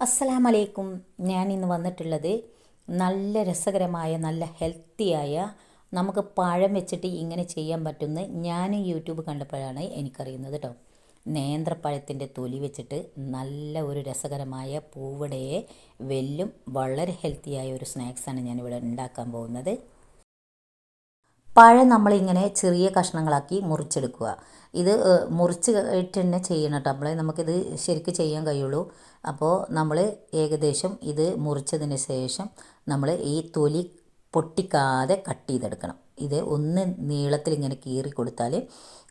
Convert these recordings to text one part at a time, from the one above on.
അസ്സലാമലൈക്കും. ഞാൻ ഇന്ന് വന്നിട്ടുള്ളത് നല്ല രസകരമായ നല്ല ഹെൽത്തിയായ നമുക്ക് പഴം വെച്ചിട്ട് ഇങ്ങനെ ചെയ്യാൻ പറ്റുന്ന ഞാൻ യൂട്യൂബ് കണ്ടപ്പോഴാണ് എനിക്കറിയുന്നത് കേട്ടോ നേന്ത്രപ്പഴത്തിന്റെ തൊലി വെച്ചിട്ട് നല്ല ഒരു രസകരമായ പൂവടയെ വെല്ലും വളരെ ഹെൽത്തിയായ ഒരു സ്നാക്സാണ് ഞാനിവിടെ ഉണ്ടാക്കാൻ പോകുന്നത്. പഴം നമ്മളിങ്ങനെ ചെറിയ കഷ്ണങ്ങളാക്കി മുറിച്ചെടുക്കുക. ഇത് മുറിച്ച് തന്നെ ചെയ്യണം കേട്ടോ നമ്മളെ നമുക്കിത് ശരിക്കും ചെയ്യാൻ കഴിയുള്ളൂ. അപ്പോൾ നമ്മൾ ഏകദേശം ഇത് മുറിച്ചതിന് ശേഷം നമ്മൾ ഈ തൊലി പൊട്ടിക്കാതെ കട്ട് ചെയ്തെടുക്കണം. ഇത് ഒന്ന് നീളത്തിൽ ഇങ്ങനെ കീറി കൊടുത്താൽ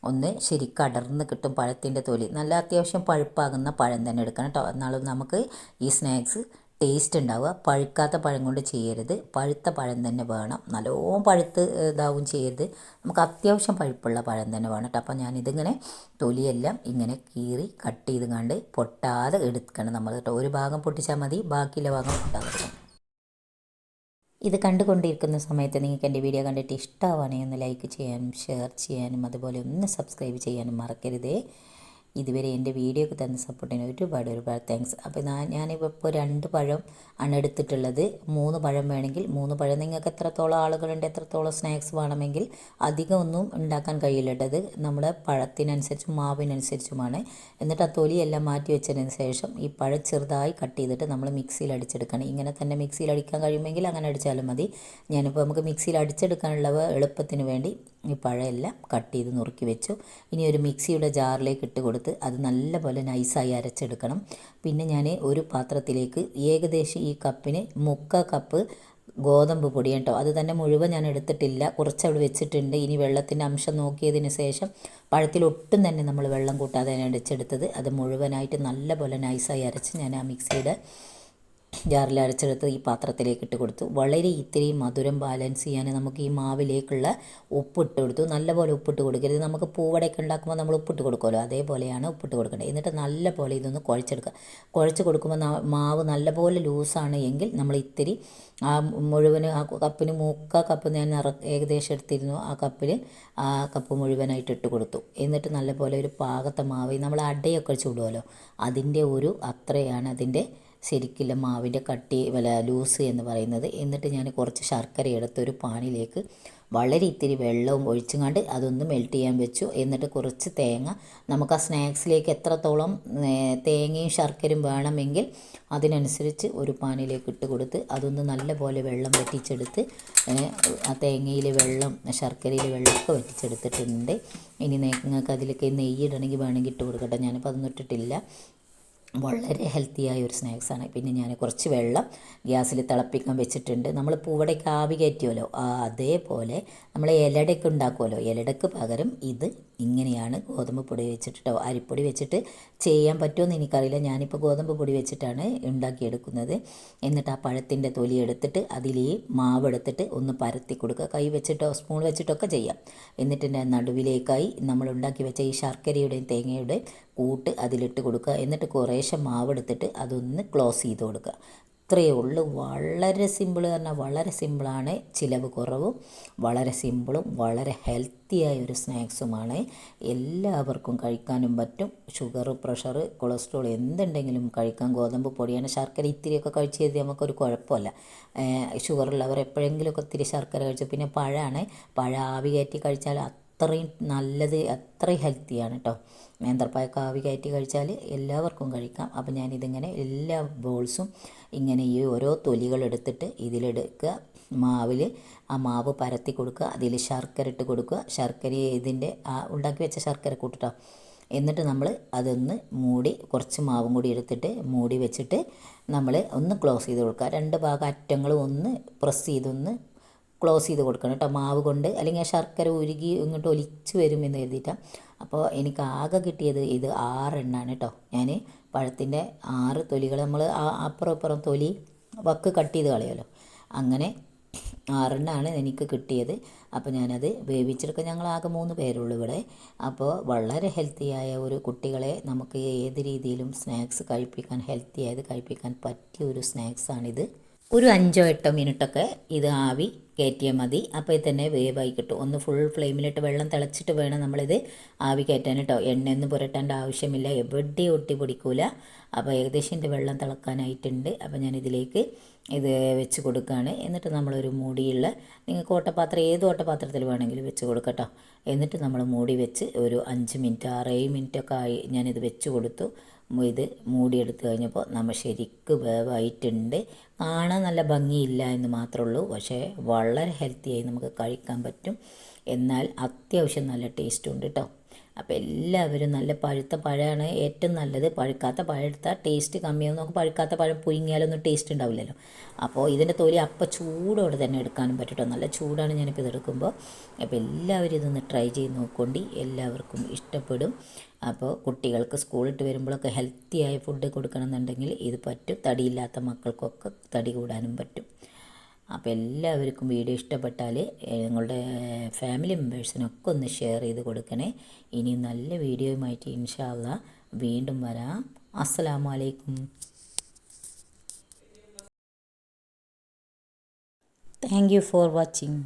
ഒന്ന് ശരിക്കും അടർന്ന് കിട്ടും പഴത്തിന്റെ തൊലി. നല്ല അത്യാവശ്യം പഴുപ്പാകുന്ന പഴം തന്നെ എടുക്കണം കേട്ടോ എന്നാലും നമുക്ക് ഈ സ്നാക്സ് ടേസ്റ്റ് ഉണ്ടാവുക. പഴുക്കാത്ത പഴം കൊണ്ട് ചെയ്യരുത്. പഴുത്ത പഴം തന്നെ വേണം. നല്ലോണം പഴുത്ത് ഇതാവും ചെയ്യരുത്. നമുക്ക് അത്യാവശ്യം പഴുപ്പുള്ള പഴം തന്നെ വേണം കേട്ടോ. അപ്പോൾ ഞാനിതിങ്ങനെ തൊലിയെല്ലാം ഇങ്ങനെ കീറി കട്ട് ചെയ്ത് കണ്ട് പൊട്ടാതെ എടുക്കണം നമ്മൾ കേട്ടോ. ഒരു ഭാഗം പൊട്ടിച്ചാൽ മതി. ബാക്കിയുള്ള ഭാഗം പൊട്ടാതെ ഇത് കണ്ടുകൊണ്ടിരിക്കുന്ന സമയത്ത് നിങ്ങൾക്ക് എന്റെ വീഡിയോ കണ്ടിട്ട് ഇഷ്ടമാവുകയാണെങ്കിൽ ഒന്ന് ലൈക്ക് ചെയ്യാനും ഷെയർ ചെയ്യാനും അതുപോലെ ഒന്ന് സബ്സ്ക്രൈബ് ചെയ്യാനും മറക്കരുതേ. ഇതുവരെ എന്റെ വീഡിയോക്ക് തന്ന സപ്പോർട്ടിന് ഒരുപാട് ഒരുപാട് താങ്ക്സ് അപ്പോൾ ഞാൻ ഞാനിപ്പോൾ ഇപ്പോൾ രണ്ട് പഴം ആണ് എടുത്തിട്ടുള്ളത്. മൂന്ന് പഴം വേണമെങ്കിൽ മൂന്ന് പഴം നിങ്ങൾക്ക് എത്രത്തോളം ആളുകളുണ്ട് എത്രത്തോളം സ്നാക്സ് വേണമെങ്കിൽ അധികം ഒന്നും ഉണ്ടാക്കാൻ കഴിയില്ലട്ടത് നമ്മുടെ പഴത്തിനനുസരിച്ചും മാവിനനുസരിച്ചുമാണ്. എന്നിട്ട് ആ തൊലിയെല്ലാം മാറ്റി വെച്ചതിന് ശേഷം ഈ പഴം ചെറുതായി കട്ട് ചെയ്തിട്ട് നമ്മൾ മിക്സിയിൽ അടിച്ചെടുക്കണം. ഇങ്ങനെ തന്നെ മിക്സിയിൽ അടിക്കാൻ കഴിയുമെങ്കിൽ അങ്ങനെ അടിച്ചാലും മതി. ഞാനിപ്പോൾ നമുക്ക് മിക്സിയിൽ അടിച്ചെടുക്കാനുള്ളവ എളുപ്പത്തിന് വേണ്ടി ഈ പഴമെല്ലാം കട്ട് ചെയ്ത് നുറുക്കി വെച്ചു. ഇനി ഒരു മിക്സിയുടെ ജാറിലേക്ക് ഇട്ട് കൊടുത്ത് അത് നല്ലപോലെ നൈസായി അരച്ചെടുക്കണം. പിന്നെ ഞാൻ ഒരു പാത്രത്തിലേക്ക് ഏകദേശം ഈ കപ്പിന് മുക്ക കപ്പ് ഗോതമ്പ് പൊടി കേട്ടോ. അത് തന്നെ മുഴുവൻ ഞാൻ എടുത്തിട്ടില്ല. കുറച്ച് അവിടെ വെച്ചിട്ടുണ്ട്. ഇനി വെള്ളത്തിന്റെ അംശം നോക്കിയതിന് ശേഷം പഴത്തിൽ ഒട്ടും തന്നെ നമ്മൾ വെള്ളം കൂട്ടാതെ അടിച്ചെടുത്തത് അത് മുഴുവനായിട്ട് നല്ലപോലെ നൈസായി അരച്ച് ഞാൻ ആ മിക്സിയുടെ ജാറിൽ അരച്ചെടുത്ത് ഈ പാത്രത്തിലേക്ക് ഇട്ട് കൊടുത്തു. വളരെ ഇത്തിരി മധുരം ബാലൻസ് ചെയ്യാൻ നമുക്ക് ഈ മാവിലേക്കുള്ള ഉപ്പിട്ട് കൊടുത്തു. നല്ലപോലെ ഉപ്പിട്ട് കൊടുക്കരുത്. നമുക്ക് പൂവടയൊക്കെ ഉണ്ടാക്കുമ്പോൾ നമ്മൾ ഉപ്പിട്ട് കൊടുക്കുമല്ലോ. അതേപോലെയാണ് ഉപ്പിട്ട് കൊടുക്കേണ്ടത്. എന്നിട്ട് നല്ലപോലെ ഇതൊന്ന് കുഴച്ചെടുക്കുക. കുഴച്ച് കൊടുക്കുമ്പോൾ മാവ് നല്ലപോലെ ലൂസാണ് എങ്കിൽ നമ്മൾ ഇത്തിരി ആ മുഴുവൻ ആ കപ്പിന് മൂക്ക കപ്പ് ഞാൻ നിറ ഏകദേശം എടുത്തിരുന്നു. ആ കപ്പിൽ ആ കപ്പ് മുഴുവനായിട്ട് ഇട്ട് കൊടുത്തു. എന്നിട്ട് നല്ലപോലെ ഒരു പാകത്തെ മാവ് നമ്മൾ അടയൊക്കെ ചൂടുമല്ലോ അതിന്റെ ഒരു അത്രയാണ് അതിന്റെ ശരിക്കില്ല മാവിന്റെ കട്ടി വല ലൂസ് എന്ന് പറയുന്നത്. എന്നിട്ട് ഞാൻ കുറച്ച് ശർക്കര എടുത്ത് ഒരു പാനിലേക്ക് വളരെ ഇത്തിരി വെള്ളവും ഒഴിച്ചുകൊണ്ട് അതൊന്ന് മെൽറ്റ് ചെയ്യാൻ വെച്ചു. എന്നിട്ട് കുറച്ച് തേങ്ങ. നമുക്ക് ആ സ്നാക്സിലേക്ക് എത്രത്തോളം തേങ്ങയും ശർക്കരയും വേണമെങ്കിൽ അതിനനുസരിച്ച് ഒരു പാനിലേക്ക് ഇട്ട് കൊടുത്ത് അതൊന്ന് നല്ലപോലെ വെള്ളം വറ്റിച്ചെടുത്ത് ആ തേങ്ങയിൽ വെള്ളം ശർക്കരയിൽ വെള്ളമൊക്കെ വറ്റിച്ചെടുത്തിട്ടുണ്ട്. ഇനി നിങ്ങൾക്ക് അതിലേക്ക് നെയ്യ് ഇടണമെങ്കിൽ വേണമെങ്കിൽ ഇട്ട് കൊടുക്കട്ടെ. ഞാനിപ്പോൾ അതൊന്നും ഇട്ടിട്ടില്ല. വളരെ ഹെൽത്തിയായ ഒരു സ്നാക്സാണ് പിന്നെ ഞാൻ കുറച്ച് വെള്ളം ഗ്യാസിൽ തിളപ്പിക്കാൻ വെച്ചിട്ടുണ്ട്. നമ്മൾ പൂവടയ്ക്ക് ആവി കയറ്റുമല്ലോ അതേപോലെ നമ്മൾ ഇലടയ്ക്ക് ഉണ്ടാക്കുമല്ലോ ഇലടയ്ക്ക് പകരം ഇത് ഇങ്ങനെയാണ് ഗോതമ്പ് പൊടി വെച്ചിട്ടോ അരിപ്പൊടി വെച്ചിട്ട് ചെയ്യാൻ പറ്റുമെന്ന് എനിക്കറിയില്ല. ഞാനിപ്പോൾ ഗോതമ്പ് പൊടി വെച്ചിട്ടാണ് ഉണ്ടാക്കിയെടുക്കുന്നത്. എന്നിട്ട് ആ പഴത്തിന്റെ തൊലി എടുത്തിട്ട് അതിൽ ഈ മാവ് എടുത്തിട്ട് ഒന്ന് പരത്തി കൊടുക്കുക. കൈ വെച്ചിട്ടോ സ്പൂൺ വെച്ചിട്ടൊക്കെ ചെയ്യാം. എന്നിട്ട് നടുവിലേക്കായി നമ്മൾ ഉണ്ടാക്കി വെച്ച ഈ ശർക്കരയുടെയും തേങ്ങയുടെയും കൂട്ട് അതിലിട്ട് കൊടുക്കുക. എന്നിട്ട് കുറേശ്ശെ മാവെടുത്തിട്ട് അതൊന്ന് ക്ലോസ് ചെയ്ത് കൊടുക്കുക. ഇത്രയേ ഉള്ളൂ. വളരെ സിമ്പിൾ പറഞ്ഞാൽ വളരെ സിമ്പിളാണ് ചിലവ് കുറവും വളരെ സിമ്പിളും വളരെ ഹെൽത്തിയായ ഒരു സ്നാക്സുമാണ് എല്ലാവർക്കും കഴിക്കാനും പറ്റും. ഷുഗർ പ്രഷർ കൊളസ്ട്രോൾ എന്തുണ്ടെങ്കിലും കഴിക്കാൻ ഗോതമ്പ് പൊടിയാണ് ശർക്കര. ഇത്തിരിയൊക്കെ കഴിച്ച് ചെയ്ത് നമുക്കൊരു കുഴപ്പമില്ല. ഷുഗറുള്ളവർ എപ്പോഴെങ്കിലുമൊക്കെ ഇത്തിരി ശർക്കര കഴിച്ചു. പിന്നെ പഴമാണ്. പഴം ആവി കയറ്റി കഴിച്ചാൽ അത്രയും നല്ലത് അത്രയും ഹെൽത്തിയാണ് കേട്ടോ നേന്ത്രപ്പായ കാവി കയറ്റി കഴിച്ചാൽ എല്ലാവർക്കും കഴിക്കാം. അപ്പോൾ ഞാനിതിങ്ങനെ എല്ലാ ബോൾസും ഇങ്ങനെ ഈ ഓരോ തൊലികൾ എടുത്തിട്ട് ഇതിലെടുക്കുക. മാവിൽ ആ മാവ് പരത്തി കൊടുക്കുക. അതിൽ ശർക്കര ഇട്ട് കൊടുക്കുക. ശർക്കര ഇതിന്റെ ആ ഉണ്ടാക്കി വെച്ച ശർക്കര കൂട്ടിട്ടോ എന്നിട്ട് നമ്മൾ അതൊന്ന് മൂടി കുറച്ച് മാവും കൂടി എടുത്തിട്ട് മൂടി വെച്ചിട്ട് നമ്മൾ ഒന്ന് ക്ലോസ് ചെയ്ത് കൊടുക്കുക. രണ്ട് ഭാഗം അറ്റങ്ങളും ഒന്ന് പ്രസ് ചെയ്തൊന്ന് ക്ലോസ് ചെയ്ത് കൊടുക്കണം കേട്ടോ. മാവ് കൊണ്ട് അല്ലെങ്കിൽ ശർക്കര ഉരുകി ഇങ്ങോട്ട് ഒലിച്ച് വരും എന്ന് കരുതിയിട്ടാണ് അപ്പോൾ എനിക്ക് ആകെ കിട്ടിയത് ഇത് ആറെണ്ണാണ് കേട്ടോ. ഞാൻ പഴത്തിന്റെ ആറ് തൊലികൾ നമ്മൾ അപ്പുറം അപ്പുറം തൊലി വക്ക് കട്ട് ചെയ്ത് കളയുമല്ലോ. അങ്ങനെ ആറെണ്ണാണ് എനിക്ക് കിട്ടിയത്. അപ്പോൾ ഞാനത് വേവിച്ചെടുക്കാൻ ഞങ്ങൾ ആകെ മൂന്ന് പേരുള്ളൂ ഇവിടെ. അപ്പോൾ വളരെ ഹെൽത്തിയായ ഒരു കുട്ടികളെ നമുക്ക് ഏത് രീതിയിലും സ്നാക്സ് കഴിപ്പിക്കാൻ ഹെൽത്തി ആയത് കഴിപ്പിക്കാൻ പറ്റിയ ഒരു സ്നാക്സാണിത് ഒരു അഞ്ചോ എട്ടോ മിനിറ്റൊക്കെ ഇത് ആവി കയറ്റിയാൽ മതി. അപ്പോൾ തന്നെ വേവായി കിട്ടും. ഒന്ന് ഫുൾ ഫ്ലെയിമിലിട്ട് വെള്ളം തിളച്ചിട്ട് വേണം നമ്മളിത് ആവി കയറ്റാൻ കേട്ടോ എണ്ണയൊന്നും പുരട്ടേണ്ട ആവശ്യമില്ല. എവിടെ ഒട്ടി പിടിക്കൂല. അപ്പോൾ ഏകദേശം എന്റെ വെള്ളം തിളക്കാനായിട്ടുണ്ട്. അപ്പോൾ ഞാൻ ഇതിലേക്ക് ഇത് വെച്ച് കൊടുക്കുകയാണ് എന്നിട്ട് നമ്മളൊരു മൂടിയുള്ള നിങ്ങൾക്ക് ഓട്ടപാത്രം ഏത് ഓട്ടപാത്രത്തിൽ വേണമെങ്കിലും വെച്ച് കൊടുക്കട്ടോ എന്നിട്ട് നമ്മൾ മൂടി വെച്ച് ഒരു അഞ്ച് മിനിറ്റ് ആറ് മിനിറ്റൊക്കെ ആയി ഞാനിത് വെച്ച് കൊടുത്തു. ഇത് മൂടിയെടുത്ത് കഴിഞ്ഞപ്പോൾ നമ്മൾ ശരിക്ക് വേവായിട്ടുണ്ട്. കാണാൻ നല്ല ഭംഗിയില്ല എന്ന് മാത്രമേ ഉള്ളൂ പക്ഷേ വളരെ ഹെൽത്തിയായി നമുക്ക് കഴിക്കാൻ പറ്റും. എന്നാൽ അത്യാവശ്യം നല്ല ടേസ്റ്റും ഉണ്ട് കേട്ടോ അപ്പോൾ എല്ലാവരും നല്ല പഴുത്ത പഴമാണ് ഏറ്റവും നല്ലത്. പഴുക്കാത്ത പഴം ടേസ്റ്റ് കമ്മിയാവും. നമുക്ക് പഴുക്കാത്ത പഴം പുഴുങ്ങിയാലൊന്നും ടേസ്റ്റ് ഉണ്ടാവില്ലല്ലോ. അപ്പോൾ ഇതിന്റെ തൊലി അപ്പം ചൂടോടെ തന്നെ എടുക്കാനും പറ്റട്ടോ. നല്ല ചൂടാണ് ഞാനിപ്പോൾ ഇതെടുക്കുമ്പോൾ അപ്പോൾ എല്ലാവരും ഇതൊന്ന് ട്രൈ ചെയ്ത് നോക്കൊണ്ടി. എല്ലാവർക്കും ഇഷ്ടപ്പെടും. അപ്പോൾ കുട്ടികൾക്ക് സ്കൂളിട്ട് വരുമ്പോഴൊക്കെ ഹെൽത്തിയായ ഫുഡ് കൊടുക്കണമെന്നുണ്ടെങ്കിൽ ഇത് പറ്റും. തടിയില്ലാത്ത മക്കൾക്കൊക്കെ തടി കൂടാനും പറ്റും. അപ്പോൾ എല്ലാവർക്കും വീഡിയോ ഇഷ്ടപ്പെട്ടാൽ നിങ്ങളുടെ ഫാമിലി മെമ്പേഴ്സിനൊക്കെ ഒന്ന് ഷെയർ ചെയ്ത് കൊടുക്കണേ. ഇനി നല്ല വീഡിയോയുമായിട്ട് ഇൻഷാല്ല വീണ്ടും വരാം. അസ്സലാമു അലൈക്കും താങ്ക് യു ഫോർ വാച്ചിങ്